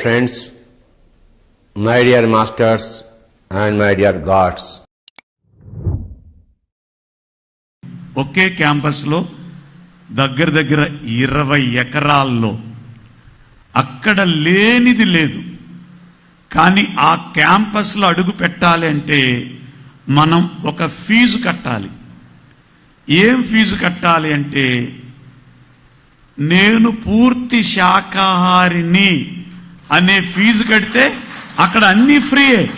Friends my dear masters and my dear gods ఒకే క్యాంపస్లో దగ్గర దగ్గర ఇరవై ఎకరాల్లో అక్కడ లేనిది లేదు. కానీ ఆ క్యాంపస్లో అడుగు పెట్టాలి అంటే మనం ఒక ఫీజు కట్టాలి. ఏం ఫీజు కట్టాలి అంటే నేను పూర్తి శాకాహారిని అనే ఫీజు కడితే అక్కడ అన్నీ ఫ్రీయే.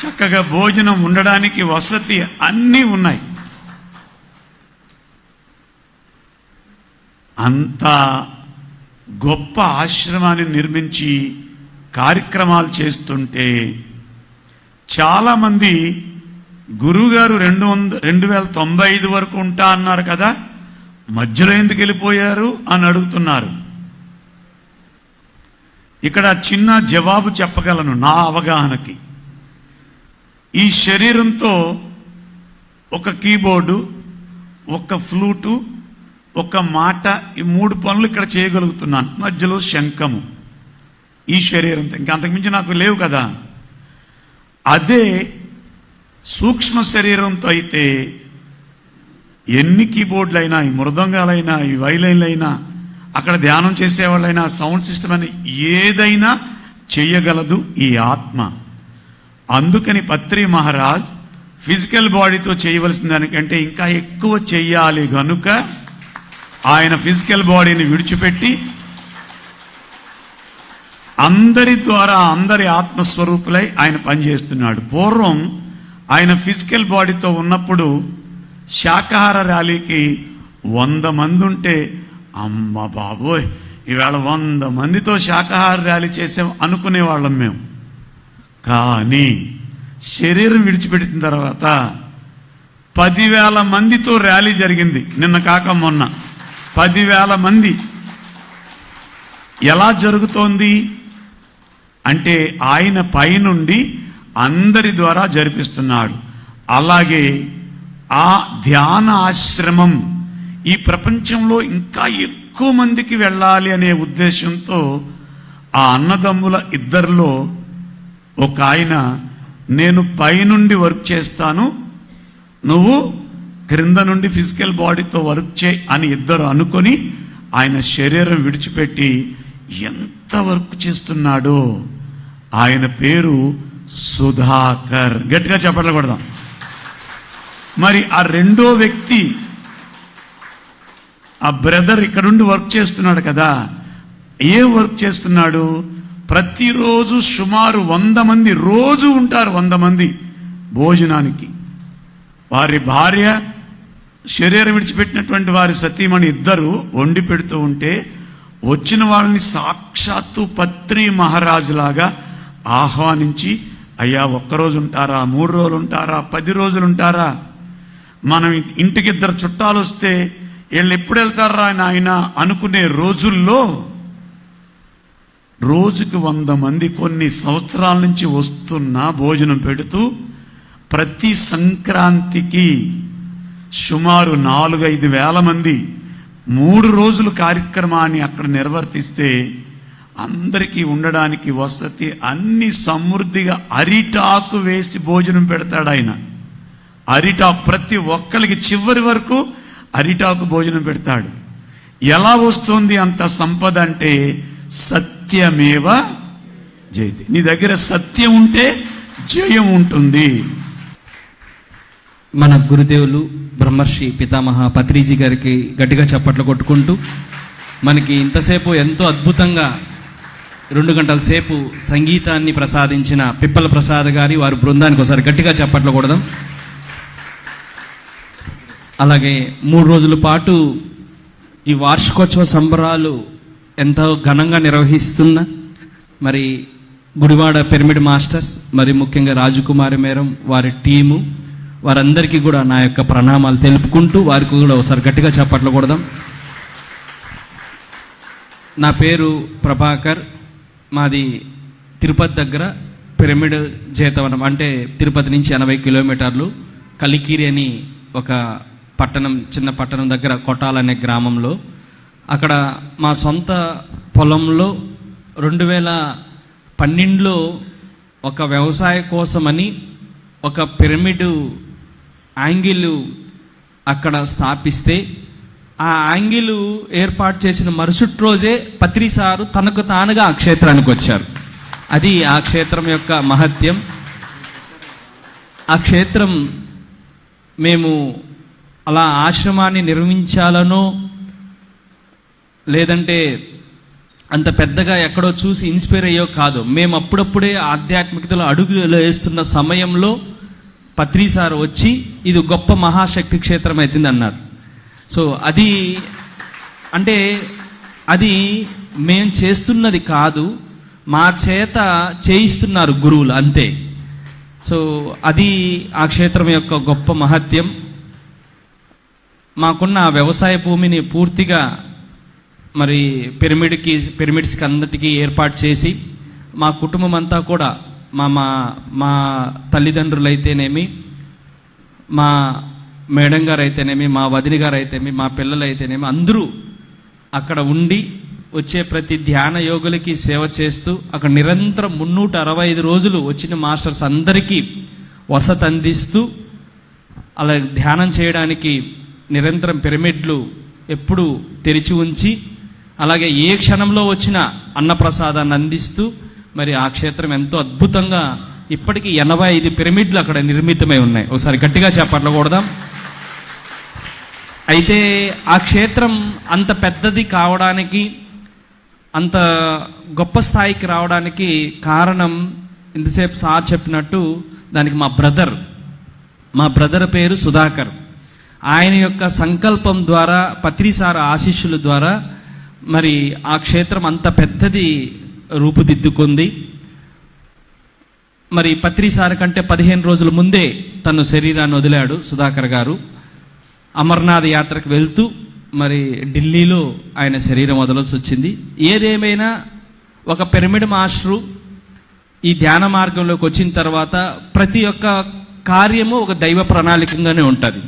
చక్కగా భోజనం ఉండడానికి వసతి అన్నీ ఉన్నాయి. అంత గొప్ప ఆశ్రమాన్ని నిర్మించి కార్యక్రమాలు చేస్తుంటే చాలామంది గురువుగారు రెండు వంద రెండు వేల తొంభై ఐదు వరకు ఉంటా అన్నారు కదా మధ్యలో ఎందుకు వెళ్ళిపోయారు అని అడుగుతున్నారు. ఇక్కడ చిన్న జవాబు చెప్పగలను నా అవగాహనకి. ఈ శరీరంతో ఒక కీబోర్డు ఒక ఫ్లూటు ఒక మాట ఈ మూడు పనులు ఇక్కడ చేయగలుగుతున్నాను. మధ్యలో శంఖము ఈ శరీరంతో. ఇంకా అంతకుమించి నాకు లేవు కదా. అదే సూక్ష్మ శరీరంతో అయితే ఎన్ని కీబోర్డులైనా ఈ మృదంగాలైనా ఈ వైలైన్లైనా అక్కడ ధ్యానం చేసేవాళ్ళైనా సౌండ్ సిస్టమ్ అని ఏదైనా చేయగలదు ఈ ఆత్మ. అందుకని పత్రి మహారాజ్ ఫిజికల్ బాడీతో చేయవలసిన దానికంటే ఇంకా ఎక్కువ చెయ్యాలి గనుక ఆయన ఫిజికల్ బాడీని విడిచిపెట్టి అందరి ద్వారా అందరి ఆత్మస్వరూపులై ఆయన పనిచేస్తున్నాడు. పూర్వం ఆయన ఫిజికల్ బాడీతో ఉన్నప్పుడు శాకాహార ర్యాలీకి వంద మంది ఉంటే అమ్మ బాబోయ్ ఈవేళ వంద మందితో శాకాహార ర్యాలీ చేసాం అనుకునేవాళ్ళం మేము. కానీ శరీరం విడిచిపెట్టిన తర్వాత పదివేల మందితో ర్యాలీ జరిగింది. నిన్న కాక మొన్న. పదివేల మంది. ఎలా జరుగుతోంది? అంటే ఆయన పైనుండి అందరి ద్వారా జరిపిస్తున్నాడు. అలాగే ఆ ధ్యాన ఆశ్రమం ఈ ప్రపంచంలో ఇంకా ఎక్కువ మందికి వెళ్ళాలి అనే ఉద్దేశంతో ఆ అన్నదమ్ముల ఇద్దరిలో ఒక ఆయన నేను పైనుండి వర్క్ చేస్తాను నువ్వు క్రింద నుండి ఫిజికల్ బాడీతో వర్క్ చేయి అని ఇద్దరు అనుకొని ఆయన శరీరం విడిచిపెట్టి ఎంత వర్క్ చేస్తున్నాడో? ఆయన పేరు సుధాకర్. గట్టిగా చెప్పట్లు మరి ఆ రెండో వ్యక్తి ఆ బ్రదర్ ఇక్కడుండి వర్క్ చేస్తున్నాడు కదా. ఏం వర్క్ చేస్తున్నాడు? ప్రతిరోజు సుమారు వంద మంది రోజు ఉంటారు వంద మంది భోజనానికి. వారి భార్య శరీరం విడిచిపెట్టినటువంటి వారి సతీమణి ఇద్దరు వండి పెడుతూ ఉంటే వచ్చిన వాళ్ళని సాక్షాత్తు పత్రి మహారాజులాగా ఆహ్వానించి అయ్యా ఒక్కరోజు ఉంటారా? మూడు రోజులు ఉంటారా? పది రోజులు ఉంటారా? మనం ఇంటికి ఇద్దరు చుట్టాలు వస్తే వీళ్ళు ఎప్పుడు వెళ్తారా ఆయన అనుకునే రోజుల్లో రోజుకి వంద మంది కొన్ని సంవత్సరాల నుంచి వస్తున్నా భోజనం పెడుతూ ప్రతి సంక్రాంతికి సుమారు నాలుగైదు వేల మంది మూడు రోజులు కార్యక్రమాన్ని అక్కడ నిర్వర్తిస్తే అందరికీ ఉండడానికి వసతి అన్ని సమృద్ధిగా అరిటాకు వేసి భోజనం పెడతాడు ఆయన. అరిటాకు ప్రతి ఒక్కరికి చివరి వరకు అరిటాకు భోజనం పెడతాడు. ఎలా వస్తుంది అంత సంపద అంటే సత్యమేవ జయతి. నీ దగ్గర సత్యం ఉంటే జయం ఉంటుంది. మన గురుదేవులు బ్రహ్మర్షి పితామహ పత్రిజీ గారికి గట్టిగా చప్పట్లు కొట్టుకుంటూ మనకి ఇంతసేపు ఎంతో అద్భుతంగా రెండు గంటల సేపు సంగీతాన్ని ప్రసాదించిన పిప్పల ప్రసాద్ గారి వారి బృందానికి ఒకసారి గట్టిగా చప్పట్లు కొడదాం. అలాగే మూడు రోజుల పాటు ఈ వార్షికోత్సవ సంబరాలు ఎంతో ఘనంగా నిర్వహిస్తున్న మరి గుడివాడ పిరమిడ్ మాస్టర్స్ మరి ముఖ్యంగా రాజకుమారి మేరం వారి టీము వారందరికీ కూడా నా యొక్క ప్రణామాలు తెలుపుకుంటూ వారికి కూడా ఒకసారి గట్టిగా చప్పట్లు కొడదాం. నా పేరు ప్రభాకర్ మాది తిరుపతి దగ్గర పిరమిడ్ జేతవనం అంటే తిరుపతి నుంచి ఎనభై కిలోమీటర్లు కలికిరి అని ఒక పట్టణం చిన్న పట్టణం దగ్గర కొట్టాలనే గ్రామంలో అక్కడ మా సొంత పొలంలో రెండు వేల పన్నెండులో ఒక వ్యవసాయ కోసమని ఒక పిరమిడ్ యాంగిల్ అక్కడ స్థాపిస్తే ఆ యాంగిల్ ఏర్పాటు చేసిన మరుసటి రోజే పత్రి సారు తనకు తానుగా ఆ క్షేత్రానికి వచ్చారు. అది ఆ క్షేత్రం యొక్క మహత్యం. ఆ క్షేత్రం మేము అలా ఆశ్రమాన్ని నిర్మించాలనో లేదంటే అంత పెద్దగా ఎక్కడో చూసి ఇన్స్పైర్ అయ్యో కాదు. మేము అప్పుడప్పుడే ఆధ్యాత్మికతలో అడుగులు వేస్తున్న సమయంలో పత్రిసారు వచ్చి ఇది గొప్ప మహాశక్తి క్షేత్రం అవుతుంది అన్నారు. సో అది అంటే అది మేం చేస్తున్నది కాదు. మా చేత చేయిస్తున్నారు గురువులు అంతే. సో అది ఆ క్షేత్రం యొక్క గొప్ప మహత్యం. మాకున్న వ్యవసాయ భూమిని పూర్తిగా మరి పిరమిడ్కి పిరమిడ్స్కి అందరికీ ఏర్పాటు చేసి మా కుటుంబం అంతా కూడా మా మా మా తల్లిదండ్రులు అయితేనేమి మా మేడం గారు అయితేనేమి మా వదిలి గారు అయితేనేమి మా పిల్లలు అయితేనేమి అందరూ అక్కడ ఉండి వచ్చే ప్రతి ధ్యాన యోగులకి సేవ చేస్తూ అక్కడ నిరంతరం మున్నూట అరవై ఐదు రోజులు వచ్చిన మాస్టర్స్ అందరికీ వసతి అందిస్తూ అలా ధ్యానం చేయడానికి నిరంతరం పిరమిడ్లు ఎప్పుడు తెరిచి ఉంచి అలాగే ఏ క్షణంలో వచ్చిన అన్నప్రసాదాన్ని అందిస్తూ మరి ఆ క్షేత్రం ఎంతో అద్భుతంగా ఇప్పటికీ ఎనభై ఐదు పిరమిడ్లు అక్కడ నిర్మితమై ఉన్నాయి. ఒకసారి గట్టిగా చెప్పట్లకూడదాం అయితే ఆ క్షేత్రం అంత పెద్దది కావడానికి అంత గొప్ప స్థాయికి రావడానికి కారణం ఇంతసేపు సార్ చెప్పినట్టు దానికి మా బ్రదర్. మా బ్రదర్ పేరు సుధాకర్. ఆయన యొక్క సంకల్పం ద్వారా పత్రిసార ఆశీస్సుల ద్వారా మరి ఆ క్షేత్రం అంత పెద్దది రూపుదిద్దుకుంది. మరి పత్రిసార కంటే పదిహేను రోజుల ముందే తను శరీరాన్ని వదిలాడు సుధాకర్ గారు. అమర్నాథ్ యాత్రకు వెళ్తూ మరి ఢిల్లీలో ఆయన శరీరం వదలసి వచ్చింది. ఏదేమైనా ఒక పిరమిడ్ మాస్టరు ఈ ధ్యాన మార్గంలోకి వచ్చిన తర్వాత ప్రతి ఒక్క కార్యము ఒక దైవ ప్రణాళికంగానే ఉంటుంది.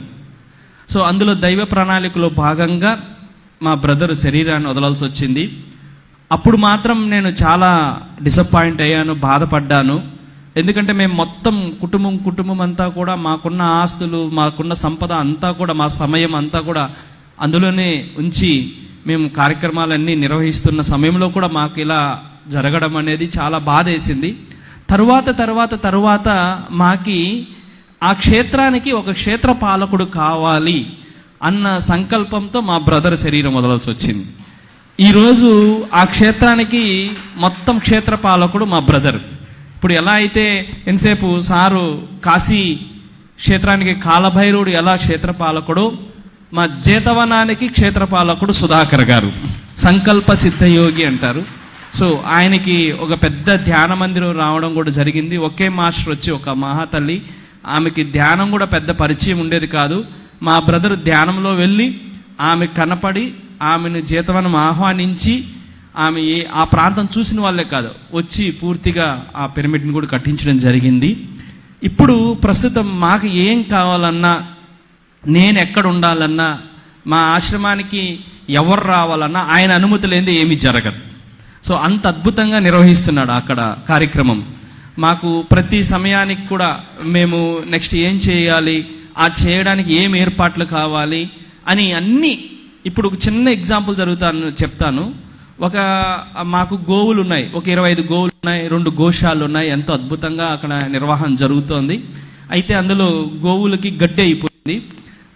సో అందులో దైవ ప్రణాళికలో భాగంగా మా బ్రదర్ శరీరాన్ని వదలాల్సి వచ్చింది. అప్పుడు మాత్రం నేను చాలా డిసప్పాయింట్ అయ్యాను బాధపడ్డాను. ఎందుకంటే మేము మొత్తం కుటుంబం కుటుంబం అంతా కూడా మాకున్న ఆస్తులు మాకున్న సంపద అంతా కూడా మా సమయం అంతా కూడా అందులోనే ఉంచి మేము కార్యక్రమాలన్నీ నిర్వహిస్తున్న సమయంలో కూడా మాకు ఇలా జరగడం అనేది చాలా బాధ వేసింది తరువాత తరువాత తరువాత మాకి ఆ క్షేత్రానికి ఒక క్షేత్ర పాలకుడు కావాలి అన్న సంకల్పంతో మా బ్రదర్ శరీరం వదలాల్సి వచ్చింది ఈరోజు ఆ క్షేత్రానికి మొత్తం క్షేత్ర పాలకుడు మా బ్రదర్. ఇప్పుడు ఎలా అయితే ఎంతసేపు సారు కాశీ క్షేత్రానికి కాలభైరుడు ఎలా క్షేత్రపాలకుడు మా జేతవనానికి క్షేత్రపాలకుడు సుధాకర్ గారు. సంకల్ప సిద్ధయోగి అంటారు. సో ఆయనకి ఒక పెద్ద ధ్యాన మందిరం రావడం కూడా జరిగింది. ఒకే మాస్టర్ వచ్చి ఒక మహాతల్లి. ఆమెకి ధ్యానం కూడా పెద్ద పరిచయం ఉండేది కాదు. మా బ్రదర్ ధ్యానంలో వెళ్ళి ఆమె కనపడి ఆమెను జీతవనం ఆహ్వానించి ఆమె ఆ ప్రాంతం చూసిన వాళ్ళే కాదు. వచ్చి పూర్తిగా ఆ పిరమిడ్ని కూడా కట్టించడం జరిగింది. ఇప్పుడు ప్రస్తుతం మాకు ఏం కావాలన్నా నేను ఎక్కడ ఉండాలన్నా మా ఆశ్రమానికి ఎవరు రావాలన్నా ఆయన అనుమతి లేనిదే ఏమీ జరగదు. సో అంత అద్భుతంగా నిర్వహిస్తున్నాడు అక్కడ కార్యక్రమం. మాకు ప్రతి సమయానికి కూడా మేము నెక్స్ట్ ఏం చేయాలి? ఆ చేయడానికి ఏం ఏర్పాట్లు కావాలి? అని అన్నీ ఇప్పుడు ఒక చిన్న ఎగ్జాంపుల్ జరుగుతాను చెప్తాను. ఒక మాకు గోవులు ఉన్నాయి. ఒక ఇరవై ఐదు గోవులు ఉన్నాయి రెండు గోశాలు ఉన్నాయి. ఎంతో అద్భుతంగా అక్కడ నిర్వహణ జరుగుతోంది. అయితే అందులో గోవులకి గడ్డి అయిపోయింది.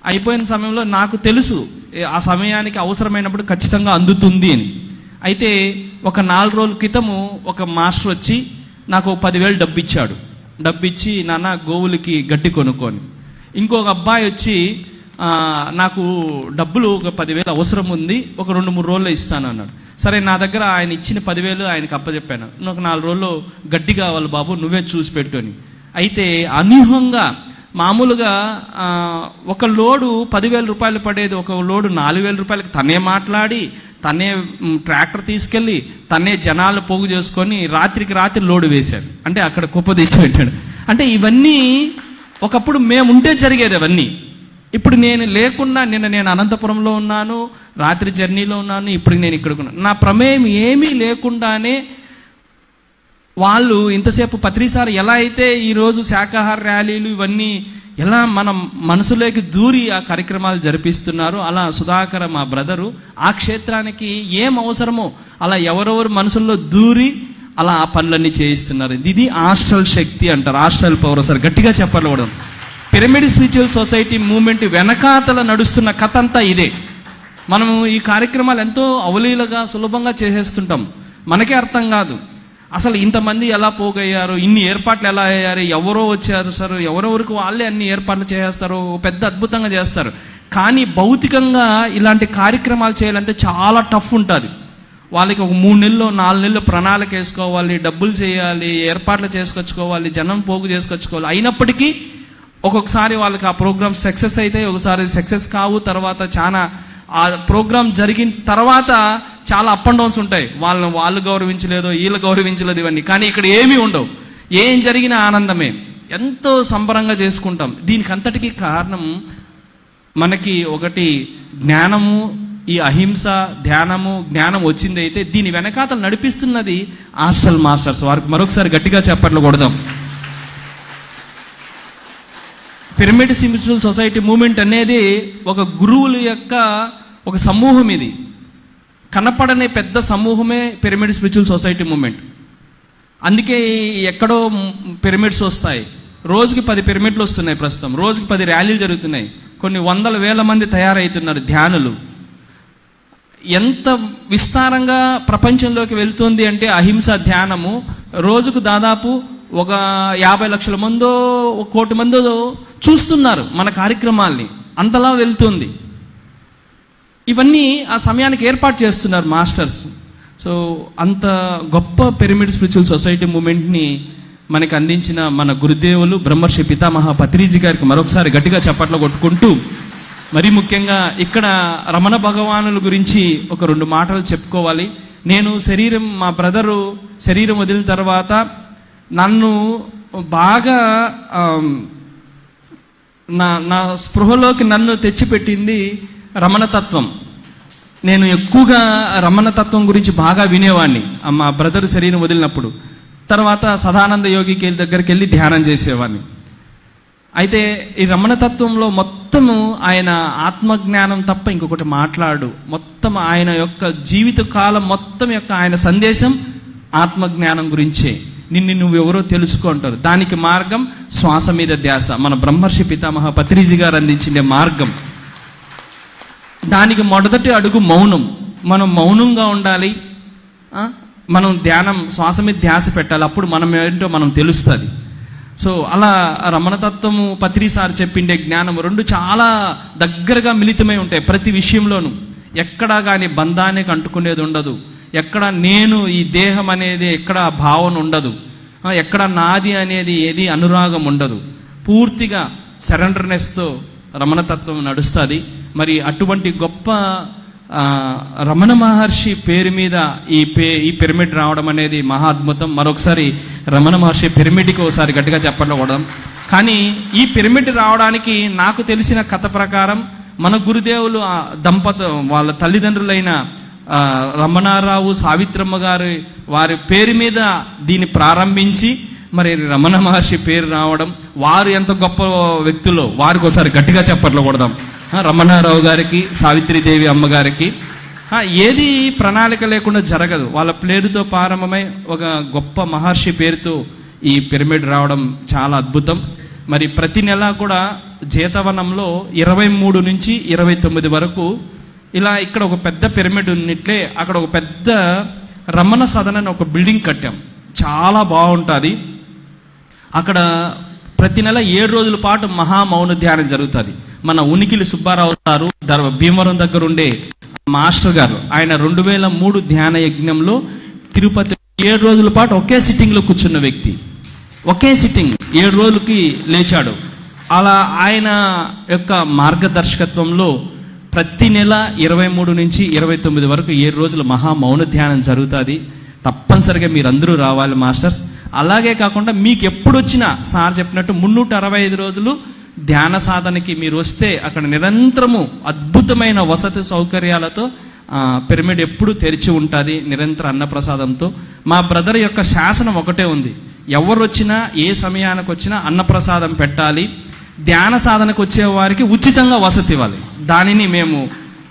అయిపోయిన సమయంలో నాకు తెలుసు ఆ సమయానికి అవసరమైనప్పుడు ఖచ్చితంగా అందుతుంది అని. అయితే ఒక నాలుగు రోజుల క్రితము ఒక మాస్టర్ వచ్చి నాకు పదివేలు డబ్బు ఇచ్చాడు డబ్బు ఇచ్చి నాన్న గోవులకి గడ్డి కొనుక్కొని. ఇంకొక అబ్బాయి వచ్చి నాకు డబ్బులు ఒక పదివేలు అవసరం ఉంది ఒక రెండు మూడు రోజుల్లో ఇస్తాను అన్నాడు. సరే నా దగ్గర ఆయన ఇచ్చిన పదివేలు ఆయనకు అప్పచెప్పాను నాకు నాలుగు రోజుల్లో గడ్డి కావాలి బాబు నువ్వే చూసి పెట్టు అని అయితే అనూహ్యంగా మామూలుగా ఒక లోడు పదివేల రూపాయలు పడేది ఒక లోడు నాలుగు వేల రూపాయలకి తనే మాట్లాడి తనే ట్రాక్టర్ తీసుకెళ్ళి తనే జనాలు పోగు చేసుకొని రాత్రికి రాత్రి లోడు వేశాడు. అంటే అక్కడ కుప్ప తీసి పెట్టాడు అంటే ఇవన్నీ ఒకప్పుడు మేముంటే జరిగేది అవన్నీ. ఇప్పుడు నేను లేకుండా నిన్న నేను అనంతపురంలో ఉన్నాను రాత్రి జర్నీలో ఉన్నాను ఇప్పుడు నేను ఇక్కడ ఉన్నాను నా ప్రమేయం ఏమీ లేకుండానే వాళ్ళు ఇంతసేపు పత్రిసారి ఎలా అయితే ఈరోజు శాకాహార ర్యాలీలు ఇవన్నీ ఎలా మనం మనసులోకి దూరి ఆ కార్యక్రమాలు జరిపిస్తున్నారు అలా సుధాకర్ మా బ్రదరు ఆ క్షేత్రానికి ఏం అవసరమో అలా ఎవరెవరు మనసుల్లో దూరి అలా ఆ పనులన్నీ చేయిస్తున్నారు. ఇది హాస్టల్ శక్తి అంటారు హాస్టల్ పవర్ సార్ గట్టిగా చెప్పలేవడం పిరమిడ్ స్పిరిచువల్ సొసైటీ మూమెంట్ వెనకాతల నడుస్తున్న కథ అంతా ఇదే. మనము ఈ కార్యక్రమాలు ఎంతో అవలీలగా సులభంగా చేసేస్తుంటాం. మనకే అర్థం కాదు. అసలు ఇంతమంది ఎలా పోగయ్యారు? ఇన్ని ఏర్పాట్లు ఎలా అయ్యారు? ఎవరో వచ్చారు సార్? ఎవరెవరికి వాళ్ళే అన్ని ఏర్పాట్లు చేస్తారు? పెద్ద అద్భుతంగా చేస్తారు. కానీ భౌతికంగా ఇలాంటి కార్యక్రమాలు చేయాలంటే చాలా టఫ్ ఉంటుంది. వాళ్ళకి ఒక మూడు నెలలు నాలుగు నెలలు ప్రణాళిక వేసుకోవాలి డబ్బులు చేయాలి ఏర్పాట్లు చేసుకొచ్చుకోవాలి జనం పోగు చేసుకొచ్చుకోవాలి. అయినప్పటికీ ఒక్కొక్కసారి వాళ్ళకి ఆ ప్రోగ్రామ్ సక్సెస్ అయితే ఒకసారి సక్సెస్ కావు తర్వాత చాలా ఆ ప్రోగ్రామ్ జరిగిన తర్వాత చాలా అప్ అండ్ డౌన్స్ ఉంటాయి. వాళ్ళని వాళ్ళు గౌరవించలేదు వీళ్ళు గౌరవించలేదు ఇవన్నీ. కానీ ఇక్కడ ఏమీ ఉండవు. ఏం జరిగినా ఆనందమే. ఎంతో సంబరంగా చేసుకుంటాం. దీనికి అంతటికీ కారణం మనకి ఒకటి జ్ఞానము ఈ అహింస ధ్యానము జ్ఞానం వచ్చింది అయితే దీని వెనకాతలు నడిపిస్తున్నది హాస్టల్ మాస్టర్స్ వారికి మరొకసారి గట్టిగా చెప్పట్లు కొడదాం. పిరమిడ్ స్పిరిచువల్ సొసైటీ మూమెంట్ అనేది ఒక గురువుల యొక్క ఒక సమూహం ఇది. కనపడనే పెద్ద సమూహమే పిరమిడ్ స్పిరిచువల్ సొసైటీ మూమెంట్ అందుకే ఎక్కడో పిరమిడ్స్ వస్తాయి. రోజుకి పది పిరమిడ్లు వస్తున్నాయి ప్రస్తుతం. రోజుకి పది ర్యాలీలు జరుగుతున్నాయి. కొన్ని వందల వేల మంది తయారవుతున్నారు ధ్యానులు. ఎంత విస్తారంగా ప్రపంచంలోకి వెళ్తుంది అంటే అహింస ధ్యానము రోజుకు దాదాపు ఒక యాభై లక్షల మందో ఒక కోటి మందో చూస్తున్నారు మన కార్యక్రమాల్ని. అంతలా వెళ్తుంది. ఇవన్నీ ఆ సమయానికి ఏర్పాటు చేస్తున్నారు మాస్టర్స్. సో అంత గొప్ప పిరమిడ్ స్పిరిచువల్ సొసైటీ మూమెంట్ని మనకు అందించిన మన గురుదేవులు బ్రహ్మర్షి పితామహ పత్రిజీ గారికి మరొకసారి గట్టిగా చప్పట్లు కొట్టుకుంటూ మరీ ముఖ్యంగా ఇక్కడ రమణ భగవానుల గురించి ఒక రెండు మాటలు చెప్పుకోవాలి. నేను శరీరం మా బ్రదరు శరీరం వదిలిన తర్వాత నన్ను బాగా నా నా స్పృహలోకి నన్ను తెచ్చిపెట్టింది రమణతత్వం నేను ఎక్కువగా రమణతత్వం గురించి బాగా వినేవాడిని మా బ్రదర్ శరీరం వదిలినప్పుడు. తర్వాత సదానంద యోగికి దగ్గరికి వెళ్ళి ధ్యానం చేసేవాడిని అయితే ఈ రమణతత్వంలో మొత్తము ఆయన ఆత్మజ్ఞానం తప్ప ఇంకొకటి మాట్లాడు. మొత్తం ఆయన యొక్క జీవిత కాలం మొత్తం యొక్క ఆయన సందేశం ఆత్మజ్ఞానం గురించే. నిన్ను నువ్వెవరో తెలుసుకుంటారు దానికి మార్గం శ్వాస మీద ధ్యాస. మన బ్రహ్మర్షి పితామహ పత్రిజీ గారు అందించిన మార్గం. దానికి మొదటి అడుగు మౌనం. మనం మౌనంగా ఉండాలి. మనం ధ్యానం శ్వాస మీద ధ్యాస పెట్టాలి. అప్పుడు మనం ఏంటో మనం తెలుస్తుంది. సో అలా రమణతత్వము పత్రి సార్ చెప్పిండే జ్ఞానం రెండు చాలా దగ్గరగా మిళితమై ఉంటాయి ప్రతి విషయంలోనూ. ఎక్కడా కానీ బంధానికి అంటుకునేది ఉండదు. ఎక్కడ నేను ఈ దేహం అనేది ఎక్కడ భావన ఉండదు. ఎక్కడ నాది అనేది ఏది అనురాగం ఉండదు. పూర్తిగా సరెండర్నెస్తో రమణతత్వం నడుస్తుంది. మరి అటువంటి గొప్ప రమణ మహర్షి పేరు మీద ఈ పే ఈ పిరమిడ్ రావడం అనేది మహా అద్భుతం. మరొకసారి రమణ మహర్షి పిరమిడ్కి ఒకసారి గట్టిగా చెప్పడం కానీ ఈ పిరమిడ్ రావడానికి నాకు తెలిసిన కథ ప్రకారం మన గురుదేవులు దంపత వాళ్ళ తల్లిదండ్రులైన రమణారావు సావిత్రమ్మ గారి వారి పేరు మీద దీన్ని ప్రారంభించి మరి రమణ మహర్షి పేరు రావడం వారు ఎంత గొప్ప వ్యక్తులు వారికి ఒకసారి గట్టిగా చెప్పట్లు కొడదాం. రమణారావు గారికి సావిత్రిదేవి అమ్మగారికి. ఏది ప్రణాళిక లేకుండా జరగదు. వాళ్ళ పేరుతో ప్రారంభమై ఒక గొప్ప మహర్షి పేరుతో ఈ పిరమిడ్ రావడం చాలా అద్భుతం. మరి ప్రతి నెల కూడా జీతవనంలో ఇరవై మూడు నుంచి ఇరవై తొమ్మిది వరకు ఇలా ఇక్కడ ఒక పెద్ద పిరమిడ్ ఉన్నట్లే అక్కడ ఒక పెద్ద రమణ సదన్ అని ఒక బిల్డింగ్ కట్టాం. చాలా బాగుంటుంది. అక్కడ ప్రతి నెల ఏడు రోజుల పాటు మహా మౌన ధ్యానం జరుగుతుంది. మన ఉనికిలి సుబ్బారావు గారు దర్- భీమవరం దగ్గర ఉండే మాస్టర్ గారు ఆయన రెండు వేల మూడు ధ్యాన యజ్ఞంలో తిరుపతి ఏడు రోజుల పాటు ఒకే సిట్టింగ్లో కూర్చున్న వ్యక్తి. ఒకే సిట్టింగ్ ఏడు రోజులకి లేచాడు. అలా ఆయన యొక్క మార్గదర్శకత్వంలో ప్రతి నెల ఇరవై మూడు నుంచి ఇరవై తొమ్మిది వరకు ఏడు రోజుల మహా మౌన ధ్యానం జరుగుతుంది. తప్పనిసరిగా మీరందరూ రావాలి మాస్టర్స్. అలాగే కాకుండా మీకు ఎప్పుడు వచ్చినా సార్ చెప్పినట్టు మున్నూట అరవై ఐదు రోజులు ధ్యాన సాధనకి మీరు వస్తే అక్కడ నిరంతరము అద్భుతమైన వసతి సౌకర్యాలతో పిరమిడ్ ఎప్పుడు తెరిచి ఉంటుంది నిరంతర అన్నప్రసాదంతో. మా బ్రదర్ యొక్క శాసనం ఒకటే ఉంది. ఎవరు వచ్చినా ఏ సమయానికి వచ్చినా అన్నప్రసాదం పెట్టాలి. ధ్యాన సాధనకు వచ్చే వారికి ఉచితంగా వసతి ఇవ్వాలి. దానిని మేము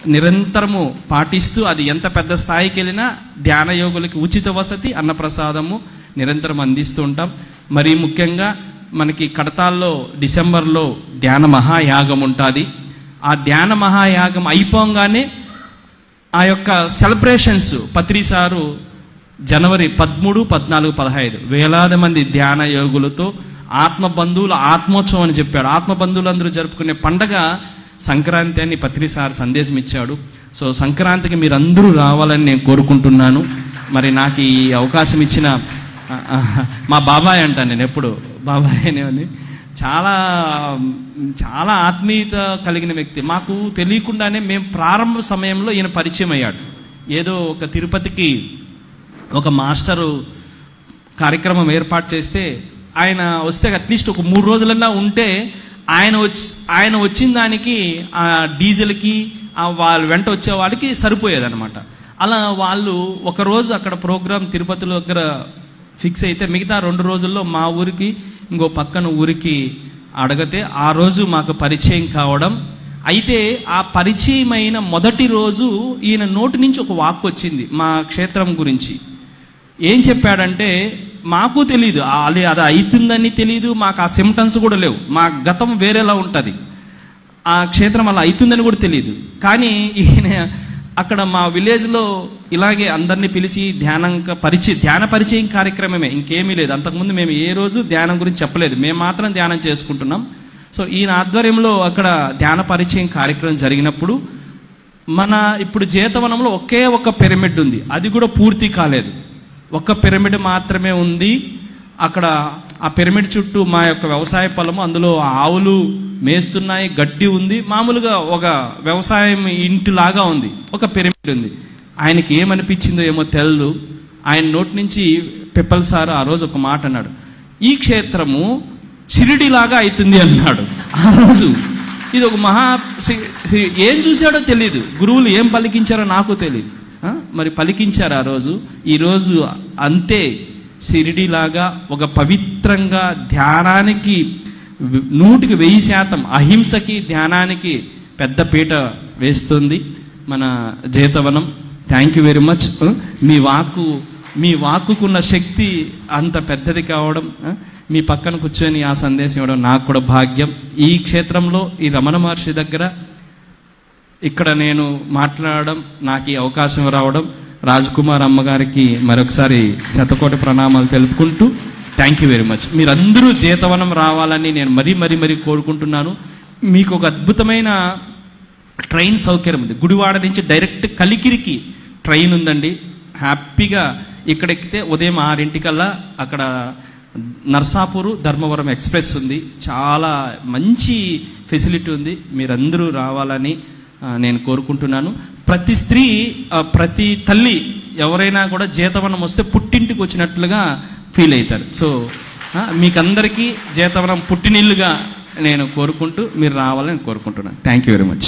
నిరంతరము పాటిస్తూ అది ఎంత పెద్ద స్థాయికి వెళ్ళినా ధ్యాన యోగులకి ఉచిత వసతి అన్నప్రసాదము నిరంతరం అందిస్తూ ఉంటాం. మరీ ముఖ్యంగా మనకి కడతాల్లో డిసెంబర్లో ధ్యాన మహాయాగం ఉంటుంది. ఆ ధ్యాన మహాయాగం అయిపోగానే ఆ యొక్క సెలబ్రేషన్స్ పత్రిసారు జనవరి పదమూడు పద్నాలుగు పదహైదు వేలాది మంది ధ్యాన యోగులతో ఆత్మ బంధువుల ఆత్మోత్సవం అని చెప్పాడు. ఆత్మ బంధువులందరూ జరుపుకునే పండగ సంక్రాంతి అని పత్రిసారి సందేశం ఇచ్చాడు. సో సంక్రాంతికి మీరందరూ రావాలని నేను కోరుకుంటున్నాను. మరి నాకు ఈ అవకాశం ఇచ్చిన మా బాబాయ్ అంటాను నేను ఎప్పుడు బాబాయ్ అనేవని చాలా చాలా ఆత్మీయత కలిగిన వ్యక్తి. మాకు తెలియకుండానే మేము ప్రారంభ సమయంలో ఈయన పరిచయం అయ్యాడు. ఏదో ఒక తిరుపతికి ఒక మాస్టరు కార్యక్రమం ఏర్పాటు చేస్తే ఆయన వస్తే అట్లీస్ట్ ఒక మూడు రోజులన్నా ఉంటే ఆయన వచ్చి ఆయన వచ్చిన దానికి ఆ డీజిల్కి ఆ వాళ్ళు వెంట వచ్చే వాడికి సరిపోయేదనమాట అలా వాళ్ళు ఒక రోజు అక్కడ ప్రోగ్రాం తిరుపతిలో దగ్గర ఫిక్స్ అయితే మిగతా రెండు రోజుల్లో మా ఊరికి ఇంకో పక్కన ఊరికి అడగతే ఆ రోజు మాకు పరిచయం కావడం. అయితే ఆ పరిచయమైన మొదటి రోజు ఈయన నోటి నుంచి ఒక వాక్ వచ్చింది మా క్షేత్రం గురించి. ఏం చెప్పాడంటే మాకు తెలియదు అది అది అవుతుందని తెలియదు మాకు ఆ సిమ్టమ్స్ కూడా లేవు. మా గతం వేరేలా ఉంటుంది. ఆ క్షేత్రం అలా అవుతుందని కూడా తెలియదు కానీ ఈయన అక్కడ మా విలేజ్లో ఇలాగే అందరినీ పిలిచి ధ్యానం పరిచయ ధ్యాన పరిచయం కార్యక్రమమే. ఇంకేమీ లేదు. అంతకుముందు మేము ఏ రోజు ధ్యానం గురించి చెప్పలేదు. మేము మాత్రం ధ్యానం చేసుకుంటున్నాం. సో ఈయన ఆధ్వర్యంలో అక్కడ ధ్యాన పరిచయం కార్యక్రమం జరిగినప్పుడు మన ఇప్పుడు జీతవనంలో ఒకే ఒక పిరమిడ్ ఉంది. అది కూడా పూర్తి కాలేదు. ఒక పిరమిడ్ మాత్రమే ఉంది. అక్కడ ఆ పిరమిడ్ చుట్టూ మా యొక్క వ్యవసాయ పొలము అందులో ఆవులు మేస్తున్నాయి గడ్డి ఉంది. మామూలుగా ఒక వ్యవసాయం ఇంటిలాగా ఉంది. ఒక పిరమిడ్ ఉంది. ఆయనకి ఏమనిపించిందో ఏమో తెలదు. ఆయన నోటి నుంచి పిప్పల్ సార్ ఆ రోజు ఒక మాట అన్నాడు. ఈ క్షేత్రము షిరిడిలాగా అవుతుంది అన్నాడు. ఆ రోజు ఇది ఒక మహా ఏం చూశాడో తెలియదు గురువులు ఏం పలికించారో నాకు తెలియదు మరి పలికించారు ఆ రోజు. ఈరోజు అంతే సిరిడిలాగా ఒక పవిత్రంగా ధ్యానానికి నూటికి వెయ్యి శాతం అహింసకి ధ్యానానికి పెద్ద పీట వేస్తుంది మన Jetavanam. Thank you very much మీ వాక్కు మీ వాక్కుకున్న శక్తి అంత పెద్దది కావడం మీ పక్కన కూర్చొని ఆ సందేశం ఇవ్వడం నాకు కూడా భాగ్యం. ఈ క్షేత్రంలో ఈ రమణ మహర్షి దగ్గర ఇక్కడ నేను మాట్లాడడం నాకు ఈ అవకాశం రావడం రాజ్కుమార్ అమ్మగారికి మరొకసారి శతకోటి ప్రణామాలు తెలుపుకుంటూ థ్యాంక్ యూ వెరీ మచ్ మీరందరూ జీతవనం రావాలని నేను మరీ మరీ మరీ కోరుకుంటున్నాను. మీకు ఒక అద్భుతమైన ట్రైన్ సౌకర్యం ఉంది. గుడివాడ నుంచి డైరెక్ట్ కలికిరికి ట్రైన్ ఉందండి. హ్యాపీగా ఇక్కడ ఎక్కితే ఉదయం ఆరింటికల్లా అక్కడ నర్సాపూరు ధర్మవరం ఎక్స్ప్రెస్ ఉంది. చాలా మంచి ఫెసిలిటీ ఉంది. మీరందరూ రావాలని నేను కోరుకుంటున్నాను. ప్రతి స్త్రీ ప్రతి తల్లి ఎవరైనా కూడా జీతవనం వస్తే పుట్టింటికి వచ్చినట్లుగా ఫీల్ అవుతారు. సో మీకందరికీ జీతవనం పుట్టినిల్లుగా నేను కోరుకుంటూ మీరు రావాలని కోరుకుంటున్నాను. Thank you very much